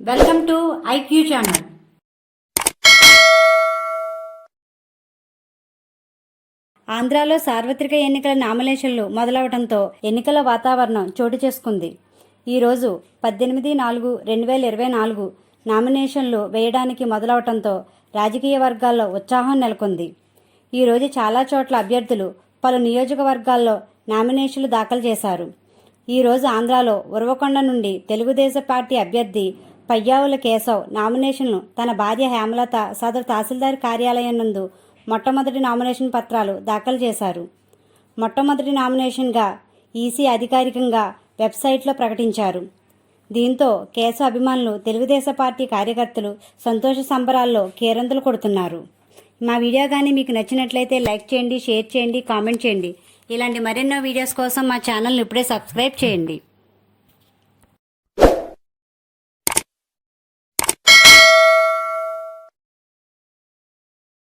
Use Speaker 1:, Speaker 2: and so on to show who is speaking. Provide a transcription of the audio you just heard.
Speaker 1: Welcome to IQ channel. ఆంధ్రాలో సార్వత్రిక ఎన్నికల నామినేషన్లు మొదలవడంతో ఎన్నికల వాతావరణం చోటు చేసుకుంది. ఈరోజు పద్దెనిమిది నాలుగు రెండు వేల ఇరవై నాలుగు నామినేషన్లు వేయడానికి మొదలవడంతో రాజకీయ వర్గాల్లో ఉత్సాహం నెలకొంది. ఈరోజు చాలా చోట్ల అభ్యర్థులు పలు నియోజకవర్గాల్లో నామినేషన్లు దాఖలు చేశారు. ఈరోజు ఆంధ్రాలో ఉరవకొండ నుండి తెలుగుదేశం పార్టీ అభ్యర్థి పయ్యావుల కేశవ్ నామినేషన్ను తన భార్య హేమలత సదరు తహసీల్దార్ కార్యాలయం నందు మొట్టమొదటి నామినేషన్ పత్రాలు దాఖలు చేశారు. మొట్టమొదటి నామినేషన్గా ఈసీ అధికారికంగా వెబ్సైట్లో ప్రకటించారు. దీంతో కేశవ అభిమానులు తెలుగుదేశం పార్టీ కార్యకర్తలు సంతోష సంబరాల్లో కేరంతులు కొడుతున్నారు. మా వీడియో కానీ మీకు నచ్చినట్లయితే లైక్ చేయండి షేర్ చేయండి కామెంట్ చేయండి. ఇలాంటి మరెన్నో వీడియోస్ కోసం మా ఛానల్ని ఇప్పుడే సబ్స్క్రైబ్ చేయండి.